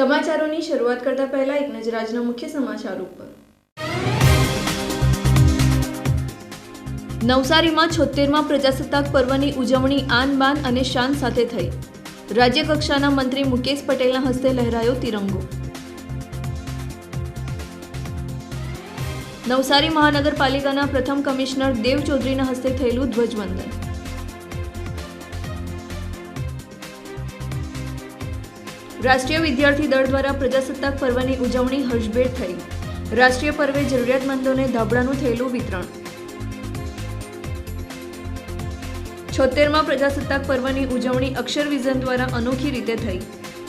સમાચારોની શરૂઆત કરતા પહેલા એક નજર આજના મુખ્ય સમાચાર ઉપર. નવસારીમાં છોતેરમાં પ્રજાસત્તાક પર્વની ઉજવણી આન બાન અને શાન સાથે થઈ. રાજ્યકક્ષાના મંત્રી મુકેશ પટેલના હસ્તે લહેરાયો તિરંગો. નવસારી મહાનગરપાલિકાના પ્રથમ કમિશનર દેવ ચૌધરીના હસ્તે થયેલું ધ્વજવંદન. રાષ્ટ્રીય વિદ્યાર્થી દળ દ્વારા પ્રજાસત્તાક પર્વની ઉજવણી હર્ષભેર થઈ. રાષ્ટ્રીય પર્વે જરૂરિયાતમંદોને ધાબળાનું થયેલું વિતરણ. છોતેરમાં પ્રજાસત્તાક પર્વની ઉજવણી અક્ષર વિઝન દ્વારા અનોખી રીતે થઈ.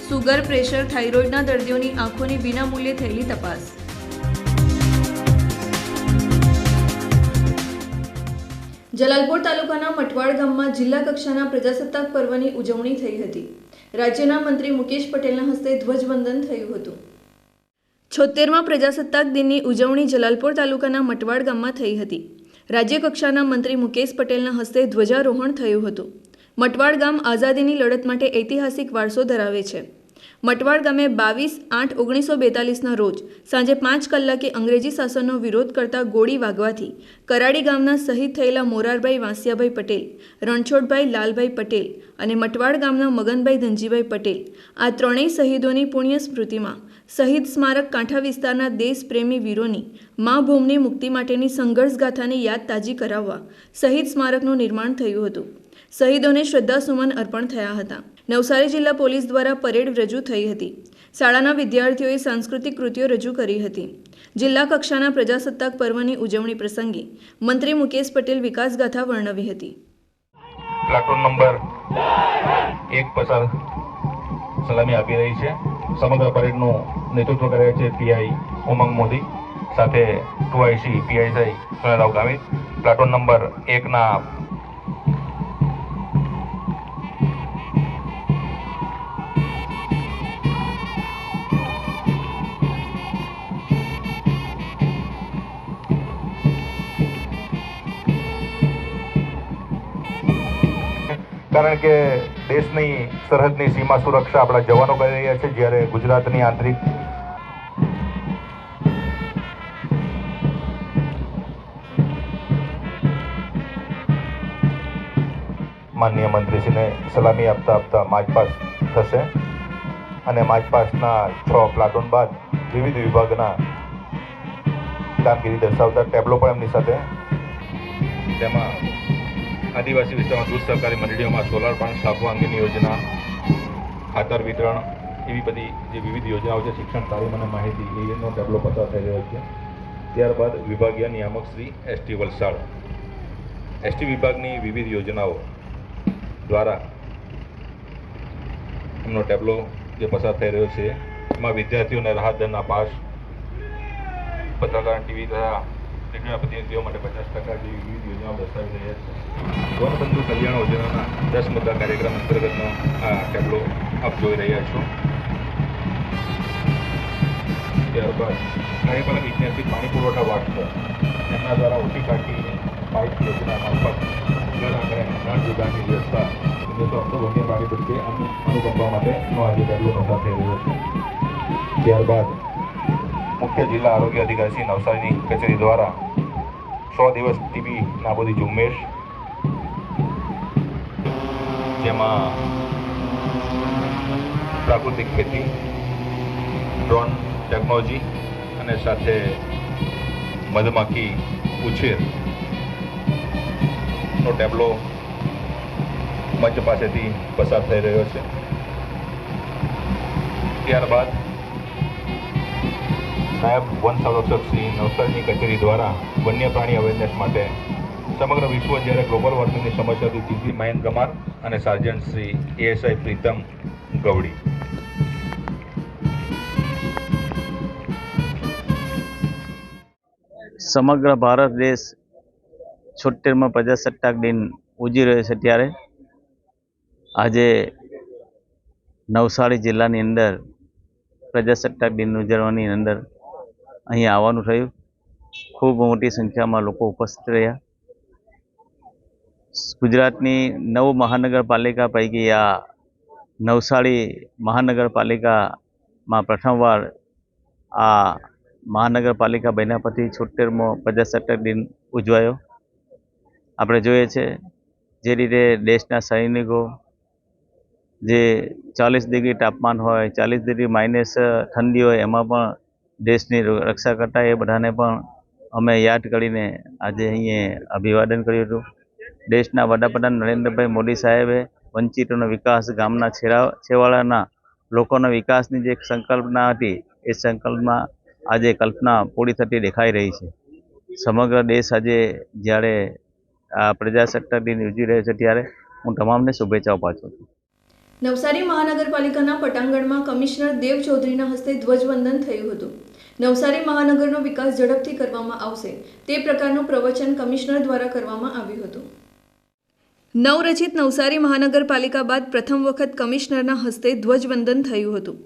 સુગર, પ્રેશર, થાઇરોઇડના દર્દીઓની આંખોની વિનામૂલ્યે થયેલી તપાસ. જલાલપોર તાલુકાના મટવાડ ગામમાં જિલ્લા કક્ષાના પ્રજાસત્તાક પર્વની ઉજવણી થઈ હતી. રાજ્યના મંત્રી મુકેશ પટેલના હસ્તે ધ્વજવંદન થયું હતું. છોતેરમાં પ્રજાસત્તાક દિનની ઉજવણી જલાલપોર તાલુકાના મટવાડ ગામમાં થઈ હતી. રાજ્ય કક્ષાના મંત્રી મુકેશ પટેલના હસ્તે ધ્વજારોહણ થયું હતું. મટવાડ ગામ આઝાદીની લડત માટે ઐતિહાસિક વારસો ધરાવે છે. મટવાડ ગામે બાવીસ આઠ ઓગણીસો બેતાલીસના રોજ સાંજે પાંચ કલાકે અંગ્રેજી શાસનનો વિરોધ કરતા ગોળી વાગવાથી કરાડી ગામના શહીદ થયેલા મોરારભાઈ વાંસિયાભાઈ પટેલ, રણછોડભાઈ લાલભાઈ પટેલ અને મટવાડ ગામના મગનભાઈ ધનજીભાઈ પટેલ આ ત્રણેય શહીદોની પુણ્ય સ્મૃતિમાં શહીદ સ્મારક કાંઠા વિસ્તારના દેશપ્રેમી વીરોની મા ભૂમની મુક્તિ માટેની સંઘર્ષ ગાથાની યાદ તાજી કરાવવા શહીદ સ્મારકનું નિર્માણ થયું હતું. શહીદોને શ્રદ્ધાસુમન અર્પણ થયા હતા. નવસારી જિલ્લા પોલીસ દ્વારા પરેડ રજૂ થઈ હતી. શાળાના વિદ્યાર્થીઓએ સાંસ્કૃતિક કૃતિઓ રજૂ કરી હતી. જિલ્લા કક્ષાના પ્રજાસત્તાક પર્વની ઉજવણી પ્રસંગે મંત્રી મુકેશ પટેલ વિકાસગાથા વર્ણવી હતી. પ્લાટૂન નંબર એક પસાર સલામી આપી રહી છે. સમગ્ર પરેડનું નેતૃત્વ કરે છે પીઆઈ ઉમંગ મોદી, સાથે ટુઆઈસી આઈસી પીઆઈસાઈ સોનેરાવ ગામિત પ્લાટુન નંબર એકના કારણ કે દેશની સરહદની સીમા સુરક્ષા આપણા જવાનો કરી રહ્યા છે, જ્યારે ગુજરાતની આંતરિક માનનીય મંત્રીશ્રીને સલામી આપતા આપતા માર્ચપાસ થશે અને માર્ચપાસના છ પ્લાટોન બાદ વિવિધ વિભાગના કામગીરી દર્શાવતા ટેબ્લો પણ એમની સાથે તેમાં આદિવાસી વિસ્તારમાં દૂધ સહકારી મંડળીઓમાં સોલાર પ્લાન્ટ સ્થાપવા અંગેની યોજના, ખાતર વિતરણ એવી બધી જે વિવિધ યોજનાઓ છે, શિક્ષણ, તાલીમ અને માહિતી એનો ટેબલો પસાર થઈ રહ્યો છે. ત્યારબાદ વિભાગીય નિયામક શ્રી એસટી વલસાડ. એસટી વિભાગની વિવિધ યોજનાઓ દ્વારા એમનો ટેબલો જે પસાર થઈ રહ્યો છે, એમાં વિદ્યાર્થીઓને રાહત દરના પાસ, પત્રકાર ટીવી તથા રેડિયોના પ્રતિનિધિઓ માટે પચાસ ટકા જેવી વિવિધ યોજનાઓ દર્શાવી રહ્યા છે. ગૌણબંધુ કલ્યાણ યોજનાના દસ મુદ્દા કાર્યક્રમ અંતર્ગતનો આ ટેબલો આપ જોઈ રહ્યા છો. ત્યારબાદ કાર્યપાલક ઇજનેરથી પાણી પુરવઠા વાટકો એમના દ્વારા ઓછી કાઢી પાઇપ યોજના મારફત ઘર આંગણે નળ જોડાણની વ્યવસ્થા ઓગણીસો અક્ટોબરની પાણી અનુ અનુકંપા માટેનો આજે ટેબલો પસાર થઈ રહ્યો છે. ત્યારબાદ મુખ્ય જિલ્લા આરોગ્ય અધિકારી શ્રી નવસારીની કચેરી દ્વારા સો દિવસ ટીબી નાબૂદી ઝુંબેશ, જેમાં પ્રાકૃતિક ખેતી, ડ્રોન ટેકનોલોજી અને સાથે મધમાખી ઉછેર નો ટેબલો મંચ પાસેથી પસાર થઈ રહ્યો છે. ત્યારબાદ નાયબ વન સંરક્ષક શ્રી નવસારીની કચેરી દ્વારા વન્ય પ્રાણી અવેરનેસ માટે સમગ્ર વિશ્વ જ્યારે ગ્લોબલ વોર્મિંગની સમસ્યાથી જીજી મહેન્દ્ર કમાર અને સાર્જન્ટ શ્રી એએસઆઈ પ્રીતમ ગવડી. સમગ્ર ભારત દેશ છોતેરમાં પ્રજાસત્તાક દિન ઉજવી રહ્યો છે ત્યારે. આજે નવસારી જિલ્લાની અંદર પ્રજાસત્તાક દિન ઉજવવાની અંદર અહીં આવવાનું થયું. ખૂબ મોટી સંખ્યામાં લોકો ઉપસ્થિત રહ્યા. ગુજરાતની નવ મહાનગરપાલિકા પૈકી આ નવસારી મહાનગરપાલિકામાં પ્રથમવાર આ મહાનગરપાલિકા બન્યા પછી છોતેરમો પ્રજાસત્તાક દિન ઉજવાયો. આપણે જોઈએ છે જે રીતે દેશના સૈનિકો જે ચાલીસ ડિગ્રી તાપમાન હોય, ચાલીસ ડિગ્રી માઇનસ ઠંડી હોય, એમાં પણ દેશની રક્ષા કરતા એ બધાને પણ અમે યાદ કરીને આજે અહીંયા અભિવાદન કર્યું હતું. દેશના વડાપ્રધાન નરેન્દ્રભાઈ મોદી સાહેબે વંચિતોનો વિકાસ, ગામના છેડા, છેવાડાના લોકોના વિકાસની જે સંકલ્પના હતી, એ સંકલ્પમાં આજે કલ્પના પૂરી થતી દેખાઈ રહી છે. સમગ્ર દેશ આજે જ્યારે આ પ્રજાસત્તાક દિન ઉજવી રહ્યો છે ત્યારે હું તમામને શુભેચ્છાઓ પાછું છું. નવસારી મહાનગરપાલિકાના પટાંગણમાં કમિશનર દેવ ચૌધરીના હસ્તે ધ્વજવંદન થયું હતું. નવસારી મહાનગરનો વિકાસ ઝડપથી કરવામાં આવશે. તે પ્રકારનું પ્રવચન કમિશનર દ્વારા કરવામાં આવ્યું હતું. નવરચિત નવસારી મહાનગરપાલિકા બાદ પ્રથમ વખત કમિશનરના હસ્તે ધ્વજવંદન થયું હતું.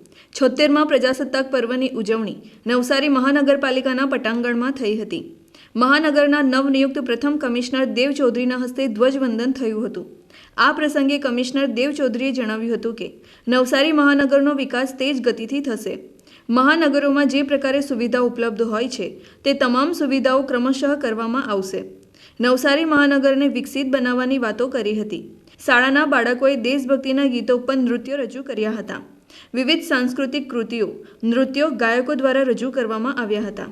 છોતેરમાં પ્રજાસત્તાક પર્વની ઉજવણી નવસારી મહાનગરપાલિકાના પટાંગણમાં થઈ હતી. મહાનગરના નવનિયુક્ત પ્રથમ કમિશનર દેવ ચૌધરીના હસ્તે ધ્વજવંદન થયું હતું. આ પ્રસંગે કમિશનર દેવ ચૌધરીએ જણાવ્યું હતું કે, નવસારી મહાનગરનો વિકાસ તેજ ગતિથી થશે. મહાનગરોમાં જે પ્રકારે સુવિધા ઉપલબ્ધ હોય છે, તે તમામ સુવિધાઓ ક્રમશઃ કરવામાં આવશે. નવસારી મહાનગરને વિકસિત બનાવવાની વાતો કરી હતી. શાળાના બાળકોએ દેશભક્તિના ગીતો પર નૃત્યો રજૂ કર્યા હતા. વિવિધ સાંસ્કૃતિક કૃતિઓ, નૃત્યો ગાયકો દ્વારા રજૂ કરવામાં આવ્યા હતા.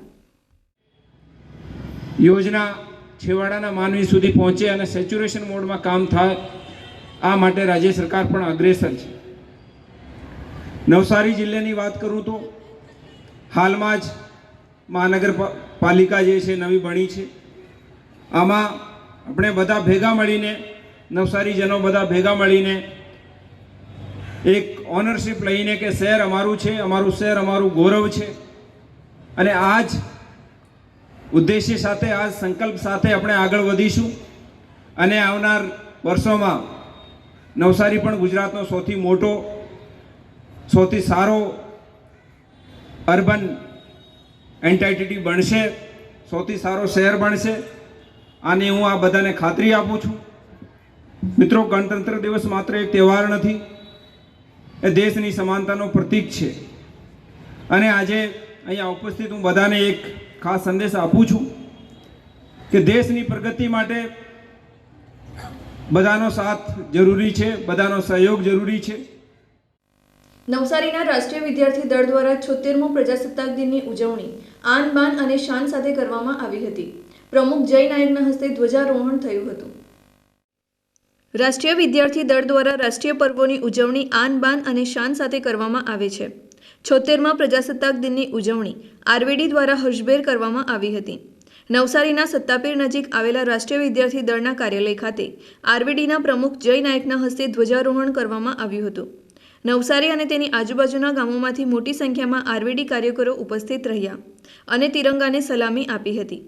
યોજના છેવાડાના માનવી સુધી પહોંચે અને સેચ્યુરેશન મોડમાં કામ થાય, આ માટે રાજ્ય સરકાર પણ અગ્રેસર છે. નવસારી જિલ્લાની વાત કરું તો હાલમાં જ મહાનગરપાલિકા જે છે નવી બની છે. આમાં આપણે બધા ભેગા મળીને, નવસારીજનો બધા ભેગા મળીને એક ઓનરશિપ લઈને કે શહેર અમારું છે, અમારું શહેર અમારું ગૌરવ છે. અને આ જ ઉદ્દેશ્ય સાથે આ સંકલ્પ સાથે આપણે આગળ વધીશું. અને આવનાર વર્ષોમાં નવસારી પણ ગુજરાતનો સૌથી મોટો, સૌથી સારો અર્બન એન્ટાઇટી બનશે, સૌથી સારો શહેર બનશે, આની હું આ બધાને ખાતરી આપું છું. મિત્રો, ગણતંત્ર દિવસ માત્ર એક તહેવાર નથી, એ દેશની સમાનતાનો પ્રતીક છે. અને આજે અહીંયા ઉપસ્થિત હું બધાને એક ખાસ સંદેશ આપું છું કે દેશની પ્રગતિ માટે બધાનો સાથ જરૂરી છે, બધાનો સહયોગ જરૂરી છે. નવસારીના રાષ્ટ્રીય વિદ્યાર્થી દળ દ્વારા છોતેરમો પ્રજાસત્તાક દિનની ઉજવણી આન બાન અને શાન સાથે કરવામાં આવી હતી. પ્રમુખ જય નાયકના હસ્તે ધ્વજારોહણ થયું હતું. રાષ્ટ્રીય વિદ્યાર્થી દળ દ્વારા રાષ્ટ્રીય પર્વોની ઉજવણી આન બાન અને શાન સાથે કરવામાં આવે છે. છોતેરમા પ્રજાસત્તાક દિનની ઉજવણી આરવેડી દ્વારા હર્ષભેર કરવામાં આવી હતી. નવસારીના સત્તાપીર નજીક આવેલા રાષ્ટ્રીય વિદ્યાર્થી દળના કાર્યાલય ખાતે આરવેડીના પ્રમુખ જય નાયકના હસ્તે ધ્વજારોહણ કરવામાં આવ્યું હતું. નવસારી અને તેની આજુબાજુના ગામોમાંથી મોટી સંખ્યામાં આરવીડી કાર્યકરો ઉપસ્થિત રહ્યા અને તિરંગાને સલામી આપી હતી.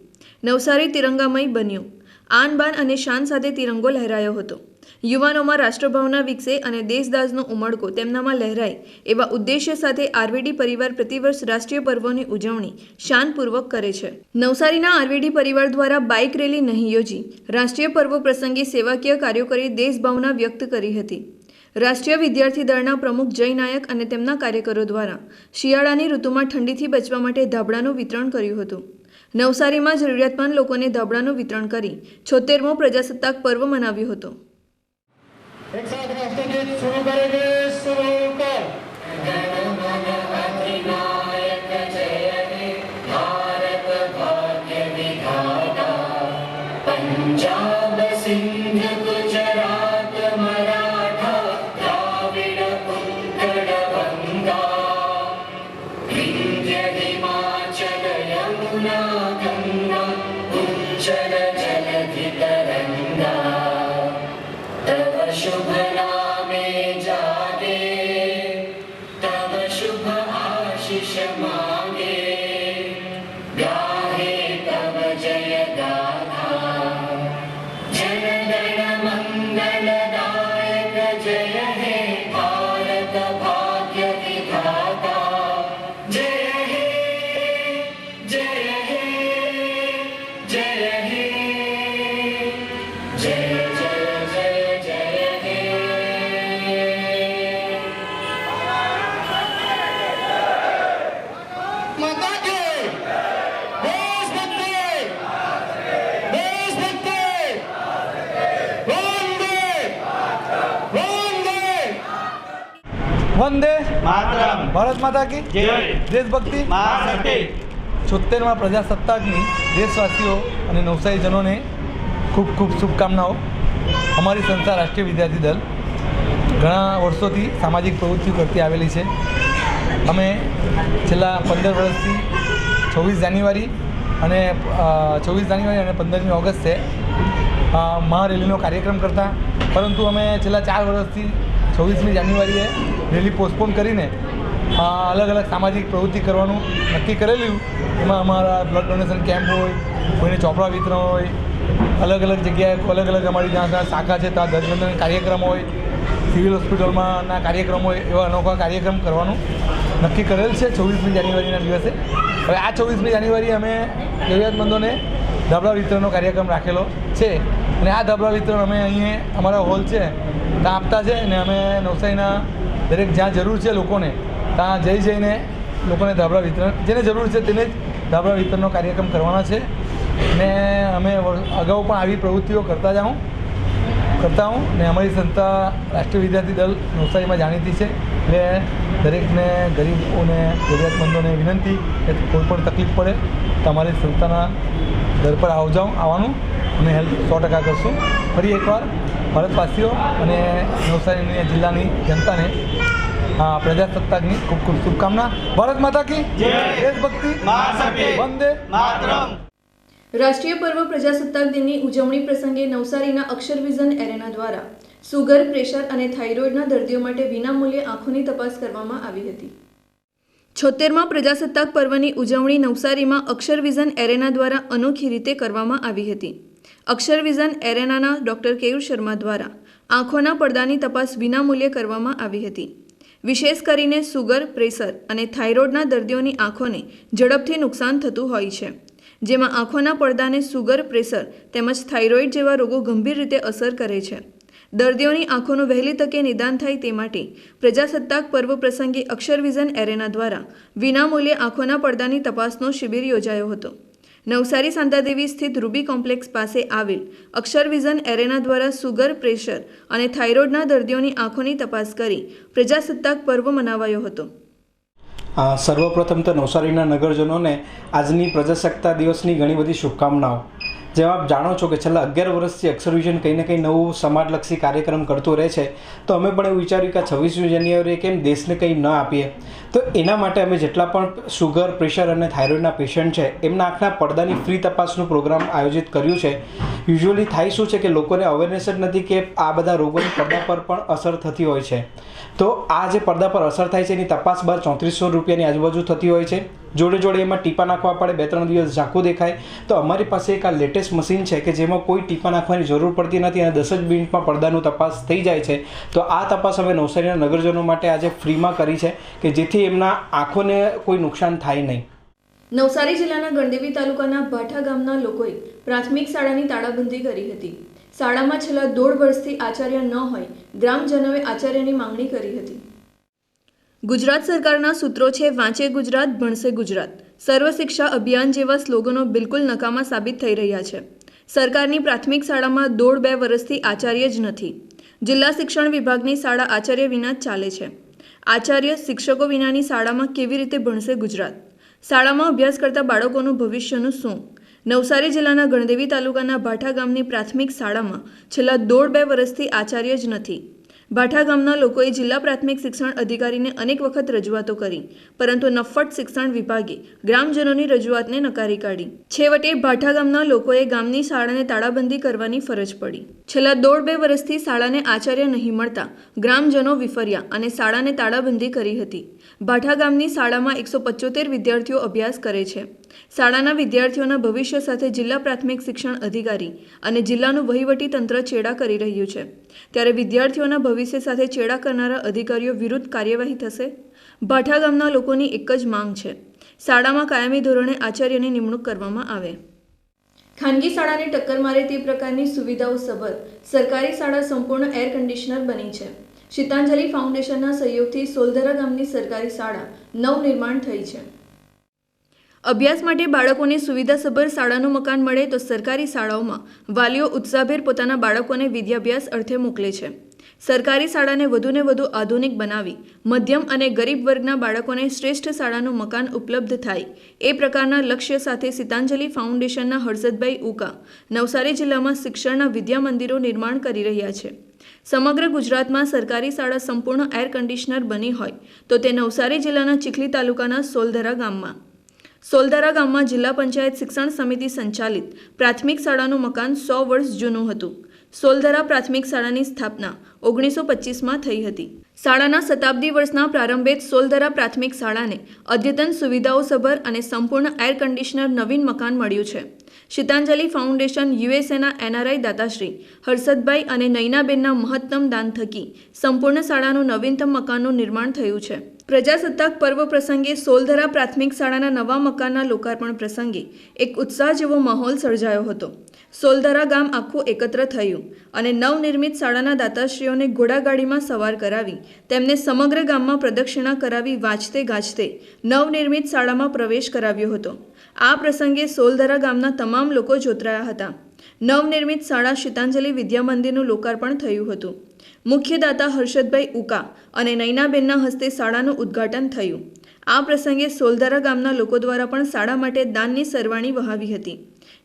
નવસારી તિરંગામય બન્યું. આન બાન અને શાન સાથે તિરંગો લહેરાયો હતો. યુવાનોમાં રાષ્ટ્રભાવના વિકસે અને દેશદાસનો ઉમળકો તેમનામાં લહેરાય એવા ઉદ્દેશ્ય સાથે આરવીડી પરિવાર પ્રતિવર્ષ રાષ્ટ્રીય પર્વોની ઉજવણી શાનપૂર્વક કરે છે. નવસારીના આરવીડી પરિવાર દ્વારા બાઇક રેલી નહીં યોજી રાષ્ટ્રીય પર્વો પ્રસંગે સેવાકીય કાર્યો કરી દેશભાવના વ્યક્ત કરી હતી. રાષ્ટ્રીય વિદ્યાર્થી દળના પ્રમુખ જય નાયક અને તેમના કાર્યકરો દ્વારા શિયાળાની ઋતુમાં ઠંડીથી બચવા માટે ધાબળાનું વિતરણ કર્યું હતું. નવસારીમાં જરૂરિયાતમંદ લોકોને ધાબળાનું વિતરણ કરી છોતેરમો પ્રજાસત્તાક પર્વ મનાવ્યો હતો. એક સાથ રાષ્ટ્રગીત શરૂ કરેંગે વંદે માતરમ. ભારત માતા કી જય. દેશભક્તિ. છોતેરમાં પ્રજાસત્તાકની દેશવાસીઓ અને નવસારીજનોને ખૂબ ખૂબ શુભકામનાઓ. અમારી સંસ્થા રાષ્ટ્રીય વિદ્યાર્થી દળ ઘણા વર્ષોથી સામાજિક પ્રવૃત્તિઓ કરતી આવેલી છે. અમે છેલ્લા પંદર વર્ષથી છવ્વીસ જાન્યુઆરી અને છવ્વીસ જાન્યુઆરી અને પંદરમી ઓગસ્ટે મહારેલીનો કાર્યક્રમ કરતા પરંતુ અમે છેલ્લા ચાર વર્ષથી છવ્વીસમી જાન્યુઆરીએ રેલી પોસ્ટપોન કરીને અલગ અલગ સામાજિક પ્રવૃત્તિ કરવાનું નક્કી કરેલું. એમાં અમારા બ્લડ ડોનેશન કેમ્પ હોય, કોઈને ચોપડા વિતરણ હોય, અલગ અલગ જગ્યાએ અલગ અલગ અમારી જ્યાં શાખા છે, ત્યાં ધ્વજવંદન કાર્યક્રમ હોય, સિવિલ હોસ્પિટલમાં ના કાર્યક્રમ હોય, એવા અનોખા કાર્યક્રમ કરવાનું નક્કી કરેલ છે છવ્વીસમી જાન્યુઆરીના દિવસે. હવે આ છવ્વીસમી જાન્યુઆરી અમે જરૂરિયાતમંદોને ધાબળા વિતરણનો કાર્યક્રમ રાખેલો છે. અને આ ધાબળા વિતરણ અમે અહીંયા અમારા હોલ છે, ત્યાં આપતા છે અને અમે નવસારીના દરેક જ્યાં જરૂર છે લોકોને ત્યાં જઈ જઈને લોકોને ધાબળા વિતરણ, જેને જરૂર છે તેને જ ધાબળા વિતરણનો કાર્યક્રમ કરવાના છે. ને અમે અગાઉ પણ આવી પ્રવૃત્તિઓ કરતા જાઉં કરતા હું ને અમારી સંસ્થા રાષ્ટ્રીય વિદ્યાર્થી દળ નવસારીમાં જાણીતી છે. એટલે દરેકને ગરીબોને જરૂરિયાતમંદોને વિનંતી કે કોઈ પણ તકલીફ પડે તમારે સંસ્થાના દર પર આવજાવ આવવાનું અમે હેલ્પ સો ટકા કરશું ફરી એકવાર ભારતવાસીઓ અને નવસારીની જિલ્લાની જનતાને આ પ્રજાસત્તાકની ખૂબ ખૂબ શુભકામના ભારત માતા કી જય. દેશભક્તિ. વંદે માતરમ રાષ્ટ્રીય પર્વ પ્રજાસત્તાક દિનની ઉજવણી પ્રસંગે નવસારીના અક્ષર વિઝન એરેના દ્વારા સુગર, પ્રેશર અને થાઇરોઇડના દર્દીઓ માટે વિનામૂલ્યે આંખોની તપાસ કરવામાં આવી હતી. છોતેરમાં પ્રજાસત્તાક પર્વની ઉજવણી નવસારીમાં અક્ષર વિઝન એરેના દ્વારા અનોખી રીતે કરવામાં આવી હતી. અક્ષર વિઝન એરેનાના ડોક્ટર કેયુર શર્મા દ્વારા આંખોના પડદાની તપાસ વિનામૂલ્યે કરવામાં આવી હતી. વિશેષ કરીને સુગર, પ્રેશર અને થાઇરોઇડના દર્દીઓની આંખોને ઝડપથી નુકસાન થતું હોય છે, જેમાં આંખોના પડદાને સુગર, પ્રેશર તેમજ થાઇરોઇડ જેવા રોગો ગંભીર રીતે અસર કરે છે. દર્દીઓની આંખોનું વહેલી તકે નિદાન થાય તે માટે પ્રજાસત્તાક પર્વ પ્રસંગે અક્ષર વિઝન એરેના દ્વારા વિનામૂલ્યે આંખોના પડદાની તપાસનો શિબિર યોજાયો હતો. નવસારી સાંતાદેવી સ્થિત રૂબી કોમ્પ્લેક્સ પાસે આવેલ અક્ષર વિઝન એરેના દ્વારા સુગર, પ્રેશર અને થાઇરોઇડના દર્દીઓની આંખોની તપાસ કરી પ્રજાસત્તાક પર્વ મનાવાયો હતો. સર્વપ્રથમ તો નવસારીના નગરજનોને આજની પ્રજાસત્તા દિવસની ઘણી બધી શુભકામનાઓ. જેમ આપ જાણો છો કે છેલ્લા અગિયાર વર્ષથી અક્ષરવિઝન કંઈ ને કંઈ નવું સમાજલક્ષી કાર્યક્રમ કરતો રહે છે. તો અમે પણ એવું વિચાર્યું કે છવ્વીસમી જાન્યુઆરીએ કેમ દેશને કંઈ ન આપીએ? તો એના માટે અમે જેટલા પણ સુગર પ્રેશર અને થાઇરોઇડના પેશન્ટ છે, એમના આંખના પડદાની ફ્રી તપાસનું પ્રોગ્રામ આયોજિત કર્યું છે. યુઝ્યુઅલી થાય શું છે કે લોકોને અવેરનેસ જ નથી કે આ બધા રોગોની પડદા પર પણ અસર થતી હોય છે. તો આ જે પડદા પર અસર થાય છે એની તપાસ બાદ ચોત્રીસો રૂપિયાની આજુબાજુ થતી હોય છે. જોડે જોડે એમાં ટીપા નાખવા પડે બે ત્રણ દિવસ ઝાંખું દેખાય. તો અમારી પાસે એક આ લેટેસ્ટ મશીન છે કે જેમાં કોઈ ટીપા નાખવાની જરૂર પડતી નથી અને દસ જ મિનિટમાં પડદાનું તપાસ થઈ જાય છે. તો આ તપાસ અમે નવસારીના નગરજનો માટે આજે ફ્રીમાં કરી છે કે જેથી એમના આંખોને કોઈ નુકસાન થાય નહીં. નવસારી જિલ્લાના ગણદેવી તાલુકાના ભાઠા ગામના લોકોએ પ્રાથમિક શાળાની તાળાબંધી કરી હતી. શાળામાં છેલ્લા દોઢ વર્ષથી આચાર્ય ન હોય, ગ્રામજનોએ આચાર્યની માંગણી કરી હતી. ગુજરાત સરકારના સૂત્રો છે, વાંચે ગુજરાત, ભણશે ગુજરાત. સર્વ શિક્ષા અભિયાન જેવા સ્લોગનો બિલકુલ નકામા સાબિત થઈ રહ્યા છે. સરકારની પ્રાથમિક શાળામાં દોઢ બે વર્ષથી આચાર્ય જ નથી. જિલ્લા શિક્ષણ વિભાગની શાળા આચાર્ય વિના જ ચાલે છે. આચાર્ય શિક્ષકો વિનાની શાળામાં કેવી રીતે ભણશે ગુજરાત? શાળામાં અભ્યાસ કરતા બાળકોનું ભવિષ્યનું શું? નવસારી જિલ્લાના ગણદેવી તાલુકાના ભાઠા ગામની પ્રાથમિક શાળામાં છેલ્લા દોઢ બે વર્ષથી આચાર્ય જ નથી. ભાઠા ગામના લોકોએ જિલ્લા પ્રાથમિક શિક્ષણ અધિકારીને અનેક વખત રજૂઆતો કરી, પરંતુ નફ્ફટ શિક્ષણ વિભાગે ગ્રામજનોની રજૂઆતને નકારી કાઢી. છેવટે ભાઠા ગામના લોકોએ ગામની શાળાને તાળાબંધી કરવાની ફરજ પડી. છેલ્લા દોઢ બે વર્ષથી શાળાને આચાર્ય નહીં મળતા ગ્રામજનો વિફર્યા અને શાળાને તાળાબંધી કરી હતી. ભાઠા ગામની શાળામાં એકસો પચોતેર વિદ્યાર્થીઓ અભ્યાસ કરે છે. શાળાના વિદ્યાર્થીઓના ભવિષ્ય સાથે જિલ્લા પ્રાથમિક શિક્ષણ અધિકારી અને જિલ્લાનું વહીવટી તંત્ર ચેડા કરી રહ્યું છે. ત્યારે વિદ્યાર્થીઓના ભવિષ્ય સાથે ચેડા કરનારા અધિકારીઓ વિરુદ્ધ કાર્યવાહી થશે? ભાઠા ગામના લોકોની એક જ માંગ છે. શાળામાં કાયમી ધોરણે આચાર્યની નિમણૂક કરવામાં આવે. ખાનગી શાળાને ટક્કર મારે તે પ્રકારની સુવિધાઓ સભર સરકારી શાળા સંપૂર્ણ એર કન્ડિશનર બની છે. શીતાંજલિ ફાઉન્ડેશનના સહયોગથી સોલધરા ગામની સરકારી શાળા નવનિર્માણ થઈ છે. અભ્યાસ માટે બાળકોને સુવિધાસભર શાળાનું મકાન મળે તો સરકારી શાળાઓમાં વાલીઓ ઉત્સાહભેર પોતાના બાળકોને વિદ્યાભ્યાસ અર્થે મોકલે છે. સરકારી શાળાને વધુને વધુ આધુનિક બનાવી મધ્યમ અને ગરીબ વર્ગના બાળકોને શ્રેષ્ઠ શાળાનું મકાન ઉપલબ્ધ થાય. એ પ્રકારના લક્ષ્ય સાથે સીતાંજલિ ફાઉન્ડેશનના હર્ષદભાઈ ઉકા નવસારી જિલ્લામાં શિક્ષણના વિદ્યા મંદિરો નિર્માણ કરી રહ્યા છે. સમગ્ર ગુજરાતમાં સરકારી શાળા સંપૂર્ણ એર કન્ડિશનર બની હોય તો તે નવસારી જિલ્લાના ચીખલી તાલુકાના સોલધરા ગામમાં સોલધરા ગામમાં જિલ્લા પંચાયત શિક્ષણ સમિતિ સંચાલિત પ્રાથમિક શાળાનું મકાન સો વર્ષ જૂનું હતું. સોલધરા પ્રાથમિક શાળાની સ્થાપના ઓગણીસો પચીસમાં થઈ હતી. શાળાના શતાબ્દી વર્ષના પ્રારંભે જ સોલધરા પ્રાથમિક શાળાને અદ્યતન સુવિધાઓ સભર અને સંપૂર્ણ એર કન્ડિશનર નવીન મકાન મળ્યું છે. શીતાંજલિ ફાઉન્ડેશન યુએસએના એનઆરઆઈ દાતાશ્રી, હર્ષદભાઈ અને નૈનાબેનના મહત્તમ દાન થકી સંપૂર્ણ શાળાનું નવીનતમ મકાનનું નિર્માણ થયું છે. પ્રજાસત્તાક પર્વ પ્રસંગે સોલધરા પ્રાથમિક શાળાના નવા મકાનના લોકાર્પણ પ્રસંગે એક ઉત્સાહ જેવો માહોલ સર્જાયો હતો. સોલધરા ગામ આખું એકત્ર થયું અને નવનિર્મિત શાળાના દાતાશ્રીઓને ઘોડાગાડીમાં સવાર કરાવી, તેમને સમગ્ર ગામમાં પ્રદક્ષિણા કરાવી વાંચતે ગાજતે નવનિર્મિત શાળામાં પ્રવેશ કરાવ્યો હતો. આ પ્રસંગે સોલધરા ગામના તમામ લોકો જોતરાયા હતા. નવનિર્મિત શાળા શીતાંજલિ વિદ્યા મંદિરનું લોકાર્પણ થયું હતું. મુખ્ય દાતા હર્ષદભાઈ ઉકા અને નૈનાબેનના હસ્તે શાળાનું ઉદ્ઘાટન થયું. આ પ્રસંગે સોલધરા ગામના લોકો દ્વારા પણ શાળા માટે દાનની સરવાણી વહાવી હતી.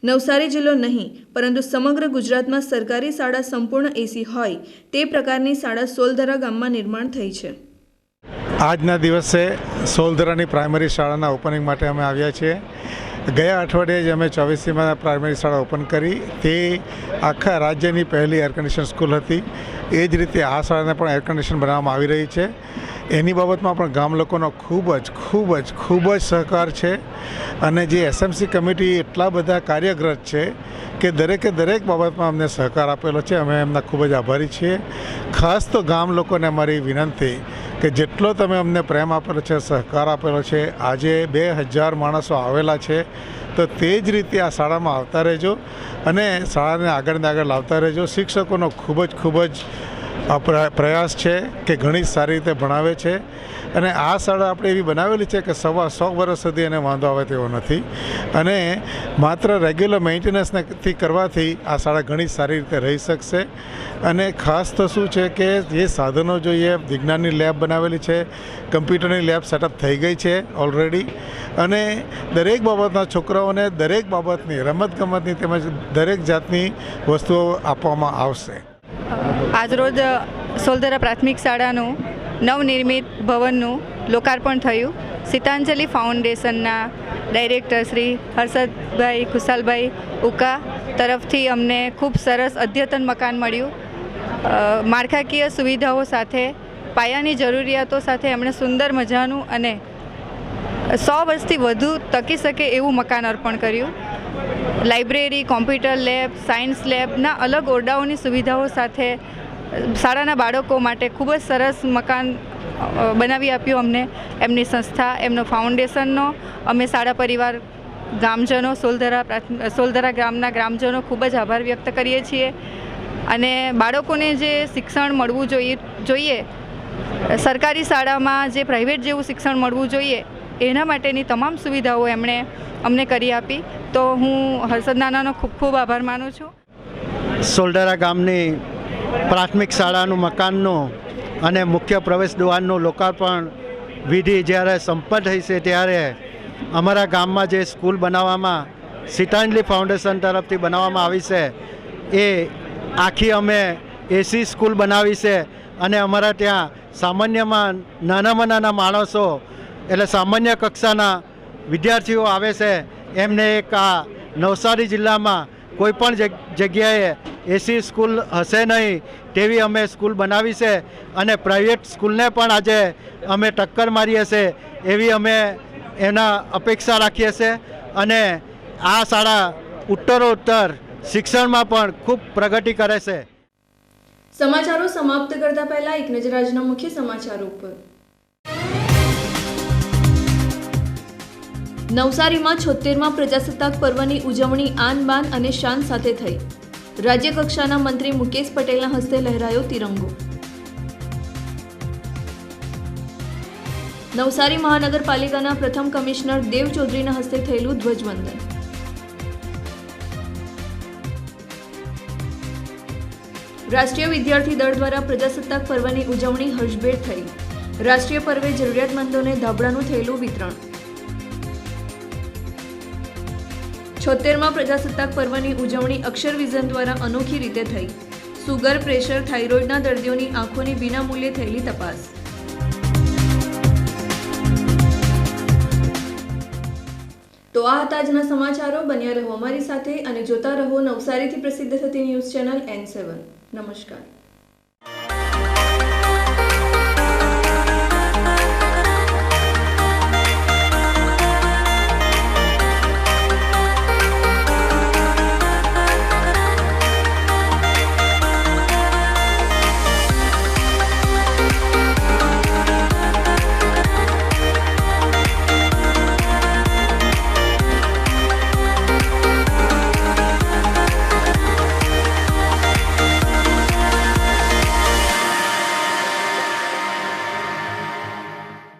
નવસારી જિલ્લો નહીં, પરંતુ સમગ્ર ગુજરાતમાં સરકારી શાળા સંપૂર્ણ એસી હોય તે પ્રકારની શાળા સોલધરા ગામમાં નિર્માણ થઈ છે. આજના દિવસે સોલધરાની પ્રાઇમરી શાળાના ઓપનિંગ માટે અમે આવ્યા છીએ. ગયા અઠવાડિયે જ અમે ચોવીસીમાં પ્રાઇમરી શાળા ઓપન કરી. તે આખા રાજ્યની પહેલી એર કન્ડિશન સ્કૂલ હતી. એ જ રીતે આ શાળાને પણ એર કન્ડિશન બનાવવામાં આવી રહી છે. એની બાબતમાં પણ ગામ લોકોનો ખૂબ જ ખૂબ જ ખૂબ જ સહકાર છે અને જે એસએમસી કમિટી એટલા બધા કાર્યગ્રત છે કે દરેકે દરેક બાબતમાં અમને સહકાર આપેલો છે. અમે એમના ખૂબ જ આભારી છીએ. ખાસ તો ગામ લોકોને અમારી વિનંતી કે જેટલો તમે અમને પ્રેમ આપેલો છે, સહકાર આપેલો છે, આજે બે હજાર માણસો આવેલા છે, તો તે જ રીતે આ શાળામાં આવતા રહેજો અને શાળાને આગળ ને આગળ લાવતા રહેજો. શિક્ષકોનો ખૂબ જ ખૂબ જ પ્રયાસ છે કે ઘણી સારી રીતે ભણાવે છે. અને આ શાળા આપણે એવી બનાવેલી છે કે સવા સો વર્ષ સુધી એને વાંધો આવે તેવો નથી. અને માત્ર રેગ્યુલર મેન્ટેનન્સથી કરવાથી આ શાળા ઘણી સારી રીતે રહી શકશે. અને ખાસ તો શું છે કે જે સાધનો જોઈએ, વિજ્ઞાનની લેબ બનાવેલી છે કમ્પ્યુટરની લેબ સેટઅપ થઈ ગઈ છે ઓલરેડી અને દરેક બાબતના છોકરાઓને દરેક બાબતની રમતગમતની તેમજ દરેક જાતની વસ્તુઓ આપવામાં આવશે. આજરોજ સોલધરા પ્રાથમિક શાળાનું નવનિર્મિત ભવનનું લોકાર્પણ થયું. સીતાંજલિ ફાઉન્ડેશનના ડાયરેક્ટર શ્રી હર્ષદભાઈ ખુશાલભાઈ ઉકા તરફથી અમને ખૂબ સરસ અદ્યતન મકાન મળ્યું. માળખાકીય સુવિધાઓ સાથે, પાયાની જરૂરિયાતો સાથે એમણે સુંદર મજાનું અને સો વર્ષથી વધુ ટકી શકે એવું મકાન અર્પણ કર્યું. લાઇબ્રેરી, કોમ્પ્યુટર લેબ, સાયન્સ લેબના અલગ ઓરડાઓની સુવિધાઓ સાથે શાળાના બાળકો માટે ખૂબ જ સરસ મકાન બનાવી આપ્યું અમને. એમની સંસ્થા, એમનો ફાઉન્ડેશનનો અમે શાળા પરિવાર ગ્રામજનો સોલધરા સોલધરા ગ્રામના ગ્રામજનો ખૂબ જ આભાર વ્યક્ત કરીએ છીએ. અને બાળકોને જે શિક્ષણ મળવું જોઈએ જોઈએ સરકારી શાળામાં જે પ્રાઇવેટ જેવું શિક્ષણ મળવું જોઈએ એના માટેની તમામ સુવિધાઓ એમણે અમને કરી આપી. તો હું હર્ષદ નાનાનો ખૂબ ખૂબ આભાર માનું છું. સોલડરા ગામની પ્રાથમિક શાળાનું મકાનનું અને મુખ્ય પ્રવેશ દ્વારનું લોકાર્પણ વિધિ જ્યારે સંપન્ન થઈ છે ત્યારે અમારા ગામમાં જે સ્કૂલ બનાવવામાં સીતાંજલિ ફાઉન્ડેશન તરફથી બનાવવામાં આવી છે, એ આખી અમે એસી સ્કૂલ બનાવી છે અને અમારા ત્યાં સામાન્યમાં નાનામાં નાના માણસો એટલે સામાન્ય કક્ષાના વિદ્યાર્થીઓ આવે છે, એમને એક આ નવસારી જિલ્લામાં કોઈ પણ જગ્યાએ એસી સ્કૂલ હશે નહીં તેવી અમે સ્કૂલ બનાવી છે અને પ્રાઇવેટ સ્કૂલને પણ આજે અમે ટક્કર મારીએ છે એવી અમે એના અપેક્ષા રાખીએ છીએ અને આ શાળા ઉત્તરોત્તર શિક્ષણમાં પણ ખૂબ પ્રગતિ કરે છે. સમાચારો સમાપ્ત કરતા પહેલા એક નજર આજના મુખ્ય સમાચારો ઉપર. નવસારીમાં છોતેરમાં પ્રજાસત્તાક પર્વની ઉજવણી આન બાન અને શાન સાથે થઈ. રાજ્યકક્ષાના મંત્રી મુકેશ પટેલના હસ્તે લહેરાયો તિરંગો. નવસારી મહાનગરપાલિકાના પ્રથમ કમિશનર દેવ ચૌધરીના હસ્તે થયેલું ધ્વજવંદન. રાષ્ટ્રીય વિદ્યાર્થી દળ દ્વારા પ્રજાસત્તાક પર્વની ઉજવણી હર્ષભેર થઈ. રાષ્ટ્રીય પર્વે જરૂરિયાતમંદોને ધાબળાનું થયેલું વિતરણ. છોતેરમાં પ્રજાસત્તાક પર્વની ઉજવણી અક્ષર વિઝન દ્વારા અનોખી રીતે થઈ. સુગર, પ્રેશર, થાઇરોઇડના દર્દીઓની આંખોની વિનામૂલ્યે થયેલી તપાસ. તો આ હતા આજના સમાચારો. બન્યા રહો અમારી સાથે અને જોતા રહો નવસારીથી પ્રસિદ્ધ થતી ન્યૂઝ ચેનલ એન સેવન. નમસ્કાર.